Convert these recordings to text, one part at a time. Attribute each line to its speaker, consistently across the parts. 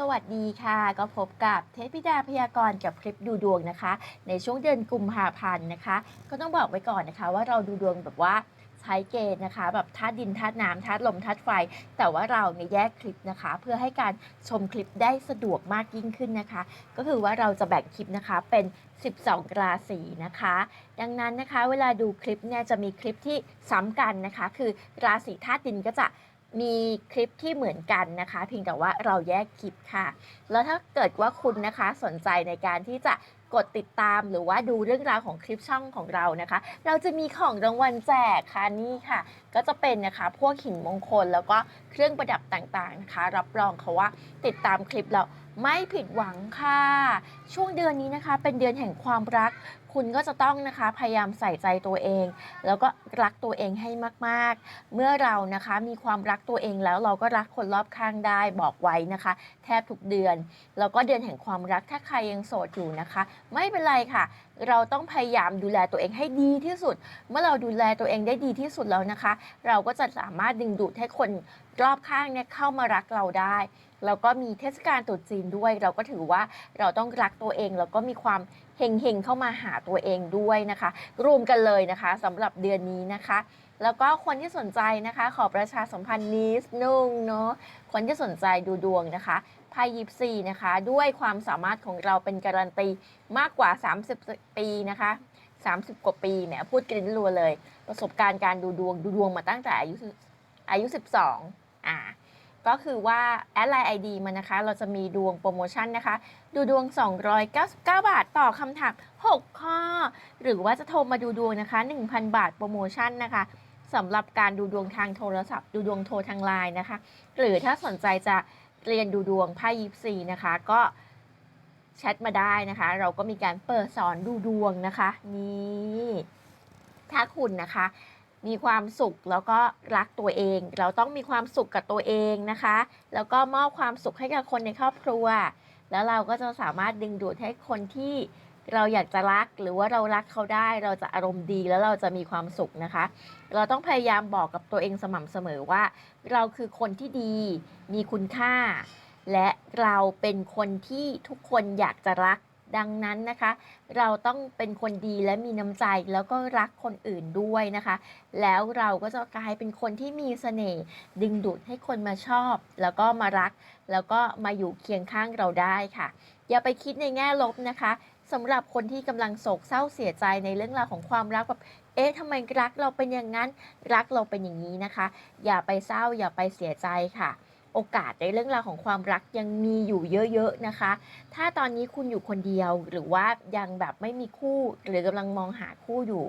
Speaker 1: สวัสดีค่ะ ก็พบกับเทพธิดาพยากรณ์กับคลิปดูดวงนะคะ ในช่วงเดือนกุมภาพันธ์นะคะ ก็ต้องบอกไว้ก่อนนะคะ ว่าเราดูดวงแบบว่าใช้เกณฑ์นะคะ แบบธาตุดินธาตุน้ำธาตุลมธาตุไฟ แต่ว่าเราเนี่ยแยกคลิปนะคะ เพื่อให้การชมคลิปได้สะดวกมากยิ่งขึ้นนะคะ ก็คือว่าเราจะแบ่งคลิปนะคะเป็น 12 ราศีนะคะ ดังนั้นนะคะ เวลาดูคลิปเนี่ยจะมีคลิปที่ซ้ำกันนะคะ คือราศีธาตุดินก็จะ มีคลิปที่เหมือนกันนะคะ เพียงแต่ว่าเราแยกคลิปค่ะ แล้วถ้าเกิดว่าคุณนะคะสนใจในการที่จะกดติดตามหรือว่าดูเรื่องราวของคลิปช่องของเรานะคะ เราจะมีของรางวัลแจกค่ะนี่ค่ะ ก็จะเป็นนะคะพวกหินมงคลแล้วก็เครื่องประดับต่างๆนะคะ รับรองเขาว่าติดตามคลิปเราไม่ผิดหวังค่ะ ช่วงเดือนนี้นะคะ เป็นเดือนแห่งความรัก คุณก็จะต้องนะคะพยายามใส่ใจตัวเอง แล้วก็รักตัวเองให้มากๆ เมื่อเรานะคะมีความรักตัวเองแล้วเราก็รักคนรอบข้างได้บอกไว้นะคะ แทบทุกเดือน แล้วก็เดือนแห่งความรักถ้าใครยังโสดอยู่นะคะ ไม่เป็นไรค่ะ เราต้องพยายามดูแลตัวเองให้ดีที่สุด เมื่อเราดูแลตัวเองได้ดีที่สุดแล้วนะคะ เราก็จะสามารถดึงดูดให้คนรอบข้างเนี่ยเข้ามารักเราได้ แล้วก็มีเทศกาลตรุษจีนด้วย เราก็ถือว่าเราต้องรักตัวเอง แล้วก็มีความเฮงๆเข้ามาหาตัวเองด้วยนะคะ รวมกันเลยนะคะสำหรับเดือนนี้นะคะ แล้วก็คนที่สนใจนะคะ ขอประชาสัมพันธ์นิดนึงเนาะคนที่สนใจดูดวงนะคะไพ่ยิปซีนะคะ ด้วยความสามารถของเราเป็นการันตีมากกว่า 30 ปีนะคะ30 กว่าปีเนี่ยพูดกันรัวเลย ประสบการณ์การดูดวงดูดวงมาตั้งแต่อายุอายุ 12 อ่า ก็คือว่าแอดไลน์ไอดีมันนะคะ เราจะมีดวงโปรโมชั่นนะคะ ดูดวง 299 บาทต่อคำถาม6 ข้อ หรือว่าจะโทรมาดูดวงนะคะ 1,000 บาทโปรโมชั่นนะคะสำหรับการดูดวงทางโทรศัพท์ ดูดวงโทรทางไลน์นะคะ หรือถ้าสนใจจะเรียนดูดวงไพ่ยิปซีนะคะ ก็แชทมาได้นะคะ เราก็มีการเปิดสอนดูดวงนะคะ นี่ ถ้าคุณนะคะ มีความสุขแล้วก็รักตัวเอง เราต้องมีความสุขกับตัวเองนะคะ แล้วก็มอบความสุขให้กับคนในครอบครัว แล้วเราก็จะสามารถดึงดูดให้คนที่เราอยากจะรักหรือว่าเรารักเขาได้ เราจะอารมณ์ดีแล้วเราจะมีความสุขนะคะ เราต้องพยายามบอกกับตัวเองสม่ำเสมอว่า เราคือคนที่ดี มีคุณค่า และเราเป็นคนที่ทุกคนอยากจะรัก ดังนั้นนะคะ เราต้องเป็นคนดีและมีน้ำใจแล้วก็รักคนอื่นด้วยนะคะ แล้วเราก็จะกลายเป็นคนที่มีเสน่ห์ดึงดูดให้คนมาชอบ แล้วก็มารัก แล้วก็มาอยู่เคียงข้างเราได้ค่ะ อย่าไปคิดในแง่ลบนะคะสำหรับคนที่กำลังโศกเศร้าเสียใจในเรื่องราวของความรักแบบเอ๊ะทำไมรักเราเป็นอย่างนั้น รักเราเป็นอย่างนี้นะคะ อย่าไปเศร้าอย่าไปเสียใจค่ะ โอกาสในเรื่องราวของความรักยังมีอยู่เยอะๆนะคะ ถ้าตอนนี้คุณอยู่คนเดียวหรือว่ายังแบบไม่มีคู่หรือกำลังมองหาคู่อยู่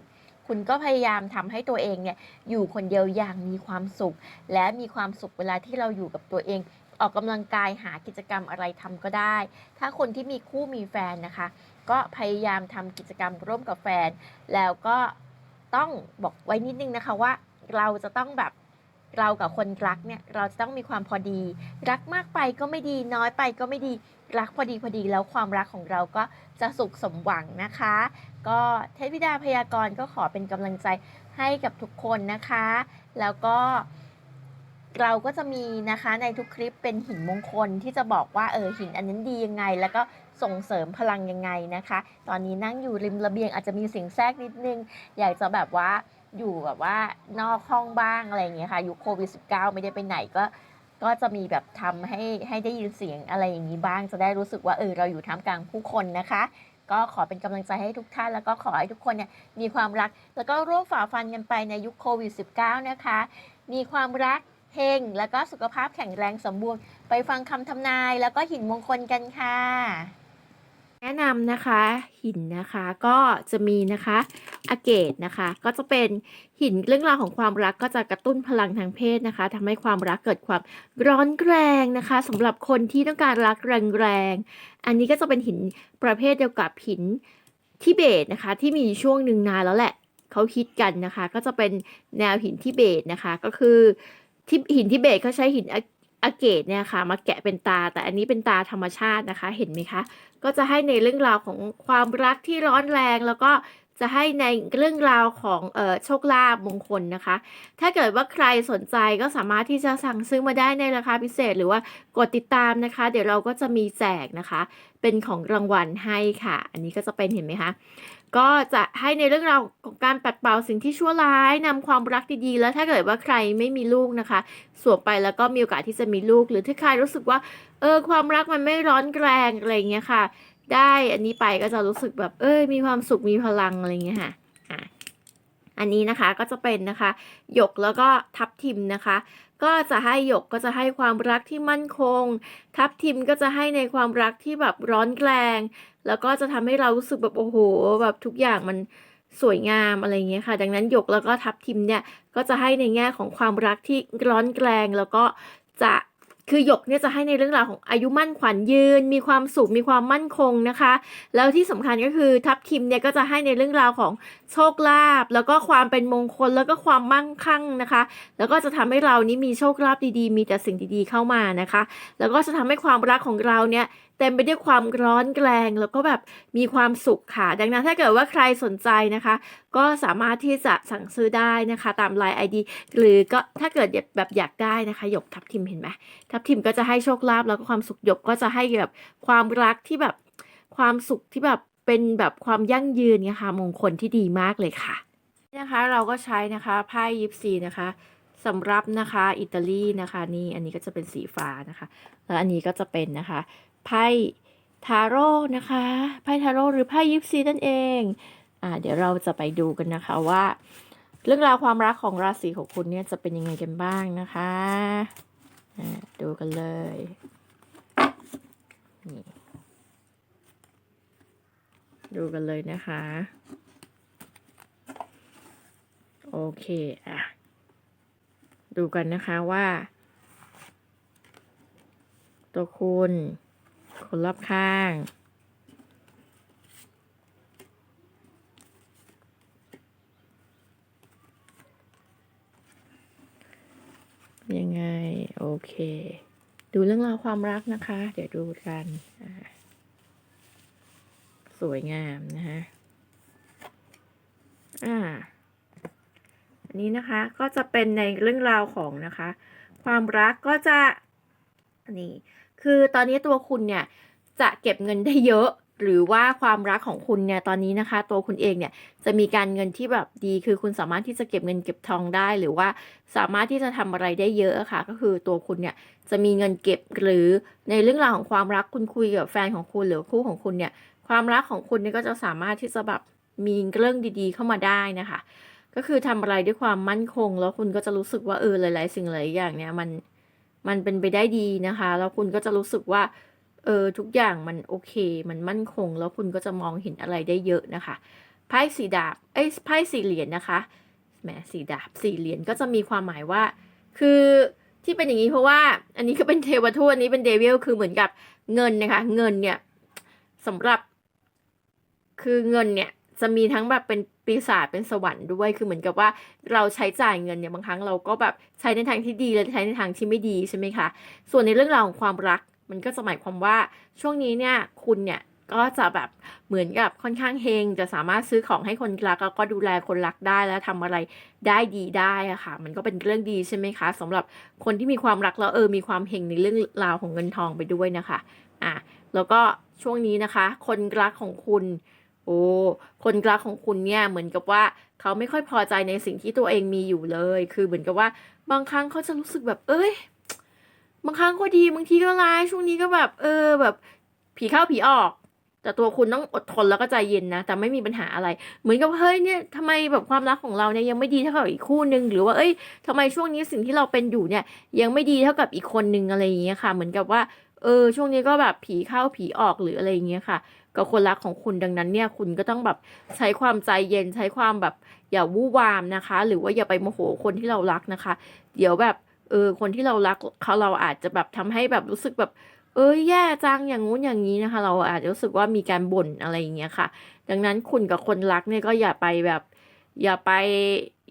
Speaker 1: คุณก็พยายามทำให้ตัวเองเนี่ยอยู่คนเดียวอย่างมีความสุข และมีความสุขเวลาที่เราอยู่กับตัวเอง ออกกำลังกายหากิจกรรมอะไรทำก็ได้ ถ้าคนที่มีคู่มีแฟนนะคะ ก็พยายามทำกิจกรรมร่วมกับแฟน แล้วก็ต้องบอกไว้นิดนึงนะคะว่าเราจะต้องแบบ เรากับคนรักเนี่ยเราจะต้องมีความพอดี รักมากไปก็ไม่ดีน้อยไปก็ไม่ดีรักพอดีพอดีแล้วความรักของเราก็จะสุขสมหวังนะคะ ก็เทพธิดาพยากรณ์ก็ขอเป็นกำลังใจให้กับทุกคนนะคะ แล้วก็เราก็จะมีนะคะในทุกคลิปเป็นหินมงคลที่จะบอกว่าเออหินอันนั้นดียังไง แล้วก็ส่งเสริมพลังยังไงนะคะ ตอนนี้นั่งอยู่ริมระเบียงอาจจะมีเสียงแทรกนิดนึง อยากจะแบบว่า อยู่แบบว่านอกห้องบ้างอะไรอย่างเงี้ยค่ะยุคโควิด -19 ไม่ได้ไปไหนก็ ก็จะมีแบบทำให้ให้ได้ยินเสียงอะไรอย่างนี้บ้างจะได้รู้สึกว่าเออเราอยู่ท่ามกลางผู้คนนะคะ ก็ขอเป็นกำลังใจให้ทุกท่านแล้วก็ขอให้ทุกคนเนี่ยมีความรัก แล้วก็ร่วมฝ่าฟันกันไปในยุคโควิด -19 นะคะ มีความรักเฮงแล้วก็สุขภาพแข็งแรงสมบูรณ์ ไปฟังคำทำนายแล้วก็หินมงคลกันค่ะ แนะนำนะคะหินนะคะก็จะมีนะคะอาเกตนะคะ ก็จะเป็นหินเรื่องราวของความรักก็จะกระตุ้นพลังทางเพศนะคะทำให้ความรักเกิดความร้อนแรงนะคะสำหรับคนที่ต้องการรักแรงๆอันนี้ก็จะเป็นหินประเภทเดียวกับหินทิเบตนะคะ ที่มีช่วงหนึ่งนานแล้วแหละเขาคิดกันนะคะ ก็จะเป็นแนวหินทิเบตนะคะ ก็คือที่หินทิเบตเขาใช้หิน อาเกตเนี่ยค่ะ มาแกะเป็นตา แต่อันนี้เป็นตาธรรมชาตินะคะ เห็นไหมคะ ก็จะให้ในเรื่องราวของความรักที่ร้อนแรงแล้วก็จะให้ในเรื่องราวของเออโชคลาภมงคลนะคะ ถ้าเกิดว่าใครสนใจก็สามารถที่จะสั่งซื้อมาได้ในราคาพิเศษ หรือว่ากดติดตามนะคะ เดี๋ยวเราก็จะมีแจกนะคะ เป็นของรางวัลให้ค่ะ อันนี้ก็จะเป็นเห็นไหมคะ ก็จะให้ในเรื่องราวของการปัดเป่าสิ่งที่ชั่วร้ายนำความรักดีๆ แล้วถ้าเกิดว่าใครไม่มีลูกนะคะสวมไปแล้วก็มีโอกาสที่จะมีลูก หรือถ้าใครรู้สึกว่า เออความรักมันไม่ร้อนแรงอะไรเงี้ยค่ะ ได้อันนี้ไปก็จะรู้สึกแบบ เอ้ยมีความสุขมีพลังอะไรเงี้ยค่ะอันนี้นะคะก็จะเป็นนะคะหยกแล้วก็ทับทิมนะคะ ก็จะให้หยกก็จะให้ความรักที่มั่นคง ทับทิมก็จะให้ในความรักที่แบบร้อนแรง แล้วก็จะทำให้เรารู้สึกแบบโอ้โหแบบทุกอย่างมันสวยงามอะไรเงี้ยค่ะ ดังนั้นหยกแล้วก็ทับทิมเนี่ยก็จะให้ในแง่ของความรักที่ร้อนแรงแล้วก็จะคือหยกเนี่ยจะให้ในเรื่องราวของอายุมั่นขวัญยืน มีความสุขมีความมั่นคงนะคะ แล้วที่สำคัญก็คือทับทิมเนี่ยก็จะให้ในเรื่องราวของโชคลาภแล้วก็ความเป็นมงคลแล้วก็ความมั่งคั่งนะคะ แล้วก็จะทำให้เรานี้มีโชคลาภดีๆ มีแต่สิ่งดีๆเข้ามานะคะ แล้วก็จะทำให้ความรักของเราเนี่ย เต็มไปด้วยความร้อนแรงแล้วก็แบบมีความสุขค่ะ ดังนั้นถ้าเกิดว่าใครสนใจนะคะ ก็สามารถที่จะสั่งซื้อได้นะคะ ตามไลน์ ID หรือก็ถ้าเกิดแบบอยากได้นะคะ หยกทับทิมเห็นไหมทับทิมก็จะให้โชคลาภแล้วก็ความสุขหยกก็จะให้แบบความรักที่แบบความสุขที่แบบเป็นแบบความยั่งยืนนะคะมงคลที่ดีมากเลยค่ะนะคะเราก็ใช้นะคะไพ่ยิปซีนะคะสำหรับนะคะอิตาลีนะคะนี่อันนี้ก็จะเป็นสีฟ้านะคะ แล้วอันนี้ก็จะเป็นนะคะ ไพ่ทาโร่นะคะ ไพ่ทาโร่หรือไพ่ยิปซีนั่นเองอ่าเดี๋ยวเราจะไปดูกันนะคะว่า เรื่องราวความรักของราศีของคุณเนี่ยจะเป็นยังไงกันบ้างนะคะอ่าดูกันเลยนี่ดูกันเลยนะคะ โอเคอะดูกันนะคะว่า ตัวคุณ คนรอบข้าง ยังไง โอเค ดูเรื่องราวความรักนะคะ เดี๋ยวดูกัน สวยงามนะคะอ่าอันนี้นะคะก็จะเป็นในเรื่องราวของนะคะ ความรักก็จะนี่ คือตอนนี้ตัวคุณเนี่ยจะเก็บเงินได้เยอะ หรือว่าความรักของคุณเนี่ยตอนนี้นะคะ ตัวคุณเองเนี่ยจะมีการเงินที่แบบดี คือคุณสามารถที่จะเก็บเงินเก็บทองได้ หรือว่าสามารถที่จะทำอะไรได้เยอะค่ะ ก็คือตัวคุณเนี่ยจะมีเงินเก็บหรือในเรื่องราวของความรักคุณคุยกับแฟนของคุณหรือคู่ของคุณเนี่ยความรักของคุณเนี่ยก็จะสามารถที่จะแบบมีเรื่องดีๆ เข้ามาได้นะคะ ก็คือทำอะไรด้วยความมั่นคง แล้วคุณก็จะรู้สึกว่าเออหลาย ๆ สิ่งหลายอย่างเนี่ยมัน มันเป็นไปได้ดีนะคะ แล้วคุณก็จะรู้สึกว่าเออทุกอย่างมันโอเค มันมั่นคง แล้วคุณก็จะมองเห็นอะไรได้เยอะนะคะไพ่สีดาบเอ้ไพ่สี่เหรียญนะคะแหมสีดาบสี่เหรียญก็จะมีความหมายว่า คือที่เป็นอย่างนี้เพราะว่าอันนี้ก็เป็นเทวทูตอันนี้เป็นเดวิลคือเหมือนกับเงินนะคะ เงินเนี่ยสำหรับ คือเงินเนี่ย จะมีทั้งแบบเป็นปีศาจเป็นสวรรค์ด้วย คือเหมือนกับว่าเราใช้จ่ายเงินเนี่ยบางครั้งเราก็แบบใช้ในทางที่ดีและใช้ในทางที่ไม่ดีใช่ไหมคะ ส่วนในเรื่องราวของความรักมันก็จะหมายความว่าช่วงนี้เนี่ยคุณเนี่ยก็จะแบบเหมือนกับค่อนข้างเฮงจะสามารถซื้อของให้คนรักแล้วก็ดูแลคนรักได้แล้วทำอะไรได้ดีได้อะค่ะ มันก็เป็นเรื่องดีใช่ไหมคะสำหรับคนที่มีความรักแล้วเออมีความเฮงในเรื่องราวของเงินทองไปด้วยนะคะอะแล้วก็ช่วงนี้นะคะ คนรักของคุณ โอ้คนรักของคุณเนี่ยเหมือนกับว่าเขาไม่ค่อยพอใจในสิ่งที่ตัวเองมีอยู่เลย คือเหมือนกับว่าบางครั้งเขาจะรู้สึกแบบ เอ้ย บางครั้งก็ดีบางทีก็ร้ายช่วงนี้ก็แบบ เออแบบ ผีเข้าผีออกแต่ตัวคุณต้องอดทนแล้วก็ใจเย็นนะ แต่ไม่มีปัญหาอะไร เหมือนกับเฮ้ยเนี่ยทำไมแบบความรักของเราเนี่ยยังไม่ดีเท่ากับอีกคู่นึง หรือว่าเอ้ยทำไมช่วงนี้สิ่งที่เราเป็นอยู่เนี่ย ยังไม่ดีเท่ากับอีกคนนึงอะไรอย่างเงี้ยค่ะ เหมือนกับว่าเออช่วงนี้ก็แบบผีเข้าผีออกหรืออะไรอย่างเงี้ยค่ะ กับคนรักของคุณดังนั้นเนี่ยคุณก็ต้องแบบใช้ความใจเย็นใช้ความแบบอย่าวู่วามนะคะ หรือว่าอย่าไปโมโหคนที่เรารักนะคะ เดี๋ยวแบบเออคนที่เรารักเขาเราอาจจะแบบทำให้แบบรู้สึกแบบเอ้ยแย่จังอย่างงู้นอย่างนี้นะคะ เราอาจจะรู้สึกว่ามีการบ่นอะไรอย่างเงี้ยค่ะ ดังนั้นคุณกับคนรักเนี่ยก็อย่าไปแบบอย่าไป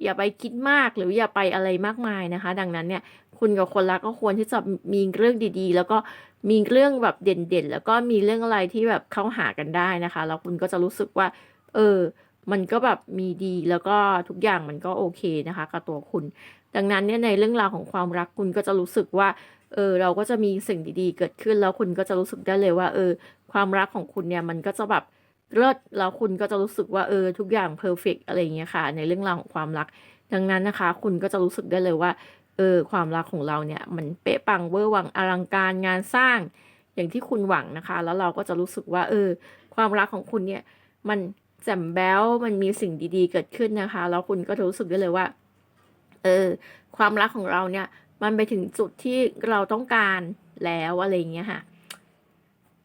Speaker 1: อย่าไปคิดมากหรืออย่าไปอะไรมากมายนะคะ ดังนั้นเนี่ย คุณกับคนรักก็ควรที่จะมีเรื่องดีๆ แล้วก็มีเรื่องแบบเด่นๆ แล้วก็มีเรื่องอะไรที่แบบเข้าหากันได้นะคะ แล้วคุณก็จะรู้สึกว่า เออ มันก็แบบมีดีแล้วก็ทุกอย่างมันก็โอเคนะคะ กับตัวคุณ ดังนั้นเนี่ยในเรื่องราวของความรักคุณก็จะรู้สึกว่า เออ เราก็จะมีสิ่งดีๆ เกิดขึ้น แล้วคุณก็จะรู้สึกได้เลยว่า เออ ความรักของคุณเนี่ยมันก็จะแบบเลิศแล้วคุณก็จะรู้สึกว่าเออทุกอย่างเพอร์เฟกอะไรอย่างเงี้ยค่ะ ในเรื่องราวของความรัก ดังนั้นนะคะ คุณก็จะรู้สึกได้เลยว่า เออความรักของเราเนี่ยมันเป๊ะปังเวอร์วังอลังการงานสร้างอย่างที่คุณหวังนะคะ แล้วเราก็จะรู้สึกว่า เออ ความรักของคุณเนี่ย มันแจ่มแบ้วมันมีสิ่งดีๆ เกิดขึ้นนะคะ แล้วคุณก็จะรู้สึกได้เลยว่า เออ ความรักของเราเนี่ย มันไปถึงจุดที่เราต้องการแล้วอะไรอย่างเงี้ยค่ะ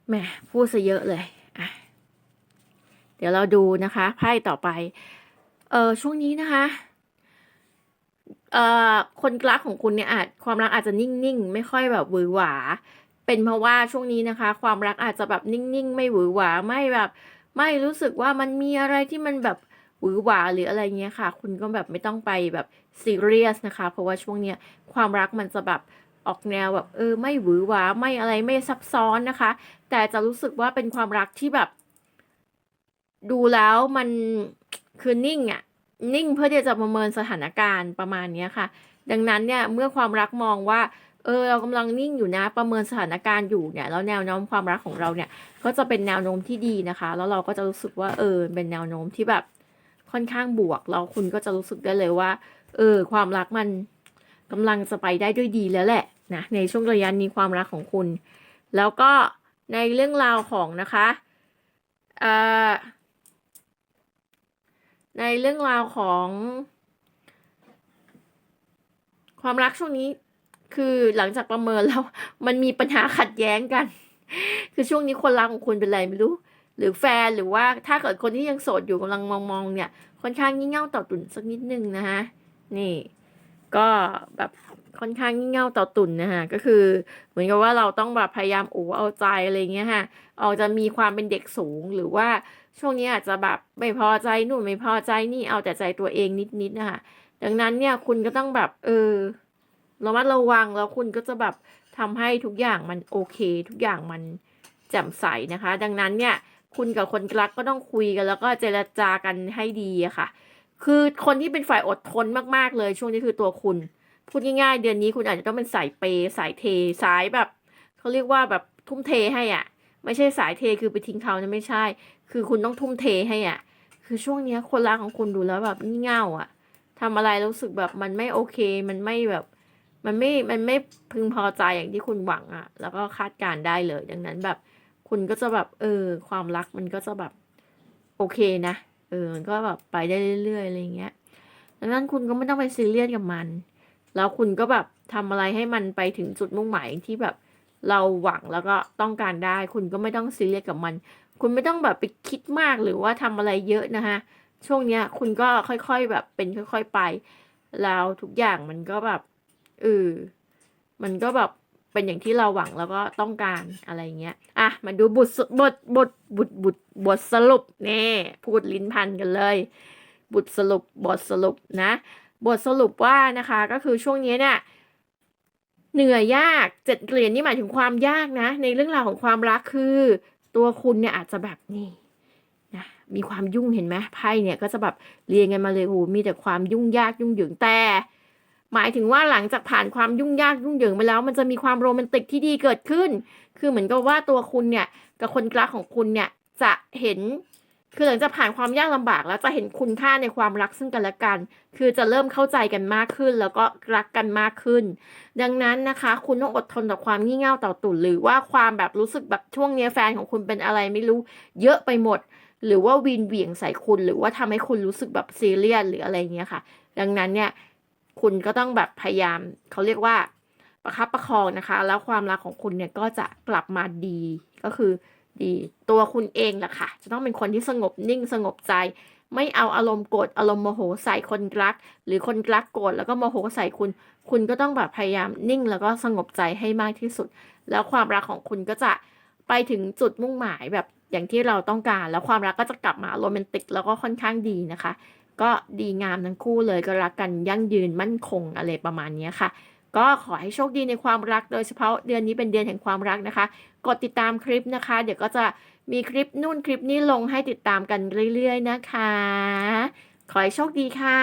Speaker 1: แหมพูดซะเยอะเลยอะเดี๋ยวเราดูนะคะไพ่ต่อไป เออช่วงนี้นะคะ เอ่อคนรักของคุณเนี่ยอาจความรักอาจจะนิ่งๆ ไม่ค่อยแบบหวือหวา เป็นเพราะว่าช่วงนี้นะคะ ความรักอาจจะแบบนิ่งๆ ไม่หวือหวาไม่แบบ ไม่รู้สึกว่ามันมีอะไรที่มันแบบหวือหวาหรืออะไรเงี้ยค่ะ คุณก็แบบไม่ต้องไปแบบซีเรียสนะคะ เพราะว่าช่วงเนี้ยความรักมันจะแบบออกแนวแบบเออไม่หวือหวาไม่อะไรไม่ซับซ้อนนะคะ แต่จะรู้สึกว่าเป็นความรักที่แบบ ดูแล้วมันคือนิ่งอะ นิ่งเพื่อที่จะประเมินสถานการณ์ประมาณนี้ค่ะ ดังนั้นเนี่ยเมื่อความรักมองว่าเออเรากำลังนิ่งอยู่นะประเมินสถานการณ์อยู่เนี่ยแล้วแนวโน้มความรักของเราเนี่ยก็จะเป็นแนวโน้มที่ดีนะคะ แล้วเราก็จะรู้สึกว่าเออเป็นแนวโน้มที่แบบค่อนข้างบวกแล้วคุณก็จะรู้สึกได้เลยว่า เออ ความรักมันกำลังจะไปได้ด้วยดีแล้วแหละนะในช่วงระยะนี้ความรักของคุณ แล้วก็ในเรื่องราวของนะคะเอ่อ ในเรื่องราวของ ความรักช่วงนี้ คือหลังจากประเมินแล้ว มันมีปัญหาขัดแย้งกัน คือช่วงนี้คนรักของคุณเป็นอะไรไม่รู้ หรือแฟนหรือว่าถ้าเกิดคนที่ยังโสดอยู่กำลังมองๆเนี่ยค่อนข้างงี่เง่าต่อตุ่นสักนิดนึงนะคะนี่ก็แบบค่อนข้างงี่เง่าต่อตุ่นนะคะก็คือ เหมือนกับว่าเราต้องแบบพยายามโอ้เอาใจอะไรเงี้ยค่ะออกจะมีความเป็นเด็กสูงหรือว่า ช่วงนี้อาจจะแบบไม่พอใจนู่นไม่พอใจนี่เอาแต่ใจตัวเองนิดๆนะคะดังนั้นเนี่ยคุณก็ต้องแบบเออระมัดระวังแล้วคุณก็จะแบบทำให้ทุกอย่างมันโอเค ทุกอย่างมันแจ่มใสนะคะ ดังนั้นเนี่ยคุณกับคนรักก็ต้องคุยกัน แล้วก็เจรจากันให้ดีค่ะ คือคนที่เป็นฝ่ายอดทนมากๆเลย ช่วงนี้คือตัวคุณ พูดง่ายๆเดือนนี้คุณอาจจะต้องเป็นสายเปย์สายเทสายแบบเขาเรียกว่าแบบทุ่มเทให้อะ ไม่ใช่สายเทคือไปทิ้งเขานะไม่ใช่ คือคุณต้องทุ่มเทให้อะ คือช่วงเนี้ยคนรักของคุณดูแล้วแบบงี่เง่าอะทำอะไรรู้สึกแบบมันไม่โอเค มันไม่แบบ มันไม่ มันไม่พึงพอใจอย่างที่คุณหวังอะ แล้วก็คาดการได้เลย ดังนั้นแบบ คุณก็จะแบบเออ ความรักมันก็จะแบบโอเคนะ เออ มันก็แบบไปได้เรื่อยๆอะไรเงี้ย ดังนั้นคุณก็ไม่ต้องไปซีเรียสกับมัน แล้วคุณก็แบบทำอะไรให้มันไปถึงจุดมุ่งหมายที่แบบ เราหวังแล้วก็ต้องการได้ คุณก็ไม่ต้องซีเรียสกับมัน คุณไม่ต้องแบบไปคิดมากหรือว่าทำอะไรเยอะนะคะช่วงเนี้ย คุณก็ค่อยๆแบบเป็นค่อย ๆไป แล้วทุกอย่างมันก็แบบเออมันก็แบบเป็นอย่างที่เราหวังแล้วก็ต้องการอะไรเงี้ย อะ มาดูบทสบทบทบทบทบทสรุปนี่พูดลิ้นพันกันเลย บทสรุปบทสรุปนะ บทสรุปว่านะคะ ก็คือช่วงนี้เนี่ย เหนื่อยยากเจ็ดเหรียญนี่หมายถึงความยากนะ ในเรื่องราวของความรักคือ ตัวคุณเนี่ยอาจจะแบบนี่นะมีความยุ่งเห็นไหมไพ่เนี่ยก็จะแบบเรียงกันมาเลยโอ้โหมีแต่ความยุ่งยากยุ่งเหยิงแต่ หมายถึงว่าหลังจากผ่านความยุ่งยากยุ่งเหยิงไปแล้ว มันจะมีความโรแมนติกที่ดีเกิดขึ้น คือเหมือนกับว่าตัวคุณเนี่ยกับคนรักของคุณเนี่ยจะเห็น คือหลังจากผ่านความยากลำบากแล้วจะเห็นคุณค่าในความรักซึ่งกันและกัน คือจะเริ่มเข้าใจกันมากขึ้น แล้วก็รักกันมากขึ้น ดังนั้นนะคะ คุณต้องอดทนต่อความงี่เง่าต่อตุ่นหรือว่าความแบบรู้สึกแบบช่วงนี้แฟนของคุณเป็นอะไรไม่รู้ เยอะไปหมด หรือว่าวีนเหวี่ยงใส่คุณ หรือว่าทำให้คุณรู้สึกแบบซีเรียสหรืออะไรเงี้ยค่ะ ดังนั้นเนี่ยคุณก็ต้องแบบพยายามเขาเรียกว่าประคับประคองนะคะ แล้วความรักของคุณเนี่ยก็จะกลับมาดีก็คือ ดีตัวคุณเองแหละค่ะ จะต้องเป็นคนที่สงบนิ่งสงบใจ ไม่เอาอารมณ์โกรธอารมณ์โมโหใส่คนรัก หรือคนรักโกรธแล้วก็โมโหใส่คุณ คุณก็ต้องแบบพยายามนิ่งแล้วก็สงบใจให้มากที่สุด แล้วความรักของคุณก็จะไปถึงจุดมุ่งหมายแบบอย่างที่เราต้องการ แล้วความรักก็จะกลับมาโรแมนติกแล้วก็ค่อนข้างดีนะคะ ก็ดีงามทั้งคู่เลยก็รักกันยั่งยืนมั่นคงอะไรประมาณนี้ค่ะก็ขอให้โชคดีในความรักโดยเฉพาะเดือนนี้เป็นเดือนแห่งความรักนะคะ กดติดตามคลิปนะคะ เดี๋ยวก็จะมีคลิปนู่นคลิปนี้ลงให้ติดตามกันเรื่อยๆนะคะ ขอให้โชคดีค่ะ